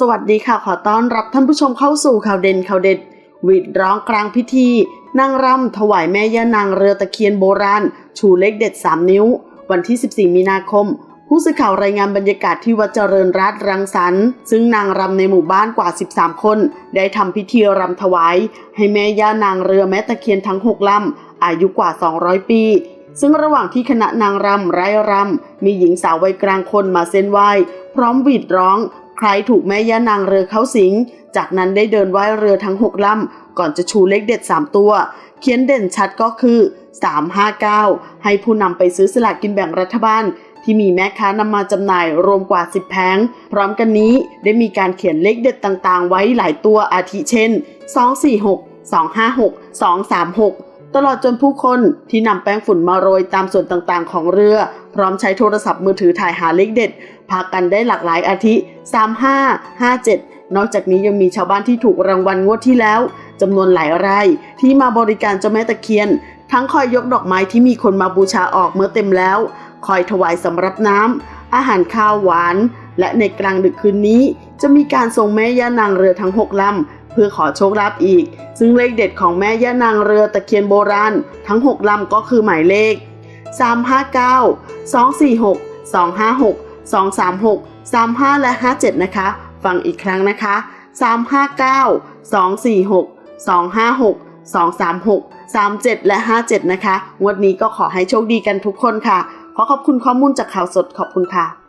สวัสดีค่ะ ขอต้อนรับท่านผู้ชมเข้าสู่ข่าวเด่นข่าวเด็ดหวีดร้องกลางพิธี นางรำถวายแม่ย่านางเรือตะเคียนโบราณ ชูเลขเด็ด 3 นิ้ว วันที่ 14 มีนาคม ผู้สื่อข่าวรายงานบรรยากาศที่วัดเจริญรัตน์รังสรรค์ซึ่งนางรำในหมู่บ้านกว่า 13 คน ได้ทำพิธีรำถวาย ให้แม่ย่านางเรือแม่ตะเคียนทั้ง 6 ลำ อายุกว่า 200 ปีซึ่งระหว่างที่คณะนางรำไร้รำ มีหญิงสาววัยกลางคนมาเส้นไหว้ พร้อมหวีดร้อง ใครถูกแม่ย่านางเรือเข้าสิง จากนั้นได้เดินไหว้เรือทั้ง6ลำก่อนจะชูเลขเด็ด 3 ตัว เขียนเด่นชัดก็คือ 359 ให้ผู้นำไปซื้อสลากกินแบ่งรัฐบาล ที่มีแม่ค้านำมาจำหน่ายรวมกว่า 10 แผง พร้อมกันนี้ได้มีการเขียนเลขเด็ดต่างๆ ไว้หลายตัวอาทิเช่น 246 256 236 ตลอดจนผู้คนที่นำแป้งฝุ่นมาโรยตามส่วนต่างๆ ของเรือ พร้อมใช้โทรศัพท์มือถือถ่ายหาเลขเด็ด พากันได้หลากหลายอาทิ 35 57 นอกจากนี้ยังมีชาวบ้านที่ถูกรางวัลงวดที่แล้วจำนวนหลายรายที่มาบริการเจ้าแม่ตะเคียน ทั้งคอยยกดอกไม้ที่มีคนมาบูชาออกเมื่อเต็มแล้ว คอยถวายสำรับน้ำอาหารข้าวหวาน และในกลางดึกคืนนี้ จะมีการทรงแม่ย่านางเรือทั้งหกลำ พื่อขอโชคลาภอีก ซึ่งเลขเด็ดของแม่ย่านางเรือตะเคียนโบราณทั้ง 6 ลำก็คือหมายเลข 359 246 256 236 35 และ 57 นะคะ ฟังอีกครั้งนะคะ 359 246 256 236 37 และ 57 นะคะ งวดนี้ก็ขอให้โชคดีกันทุกคนค่ะ ขอขอบคุณข้อมูลจากข่าวสดขอบคุณค่ะ